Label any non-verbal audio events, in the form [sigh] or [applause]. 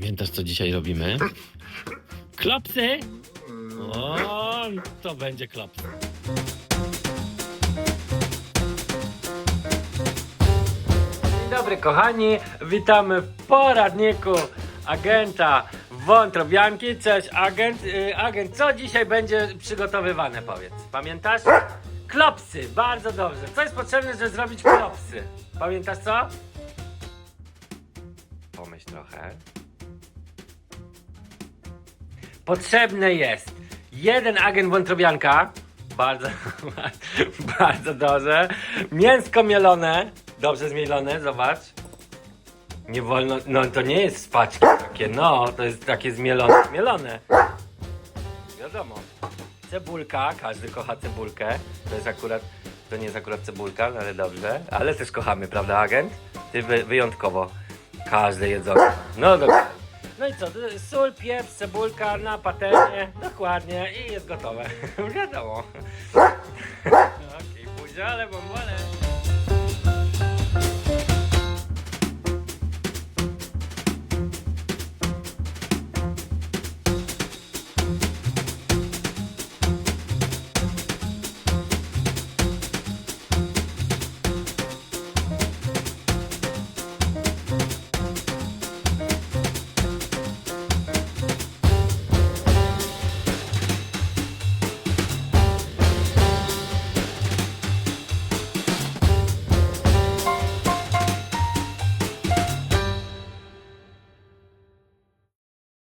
Pamiętasz, co dzisiaj robimy? Klopsy! O, to będzie klops. Dzień dobry, kochani. Witamy w poradniku agenta wątrobianki. Cześć, agent. Y, agent, co dzisiaj będzie przygotowywane, powiedz? Pamiętasz? Klopsy, bardzo dobrze. Co jest potrzebne, żeby zrobić klopsy? Pamiętasz co? Pomyśl trochę. Potrzebne jest jeden agent wątrobianka. Bardzo, [laughs] bardzo dobrze. Mięsko mielone. Dobrze zmielone, zobacz. Nie wolno, no to nie jest z paczki takie, no, to jest takie zmielone, zmielone. Wiadomo. Cebulka, każdy kocha cebulkę. To jest akurat, to nie jest akurat cebulka, no ale dobrze. Ale też kochamy, prawda, agent? Ty wy, wyjątkowo. Każde jedzonko. No dokładnie. No i co, sól, pieprz, cebulka na patelnię, dokładnie i jest gotowe. [laughs] Wiadomo.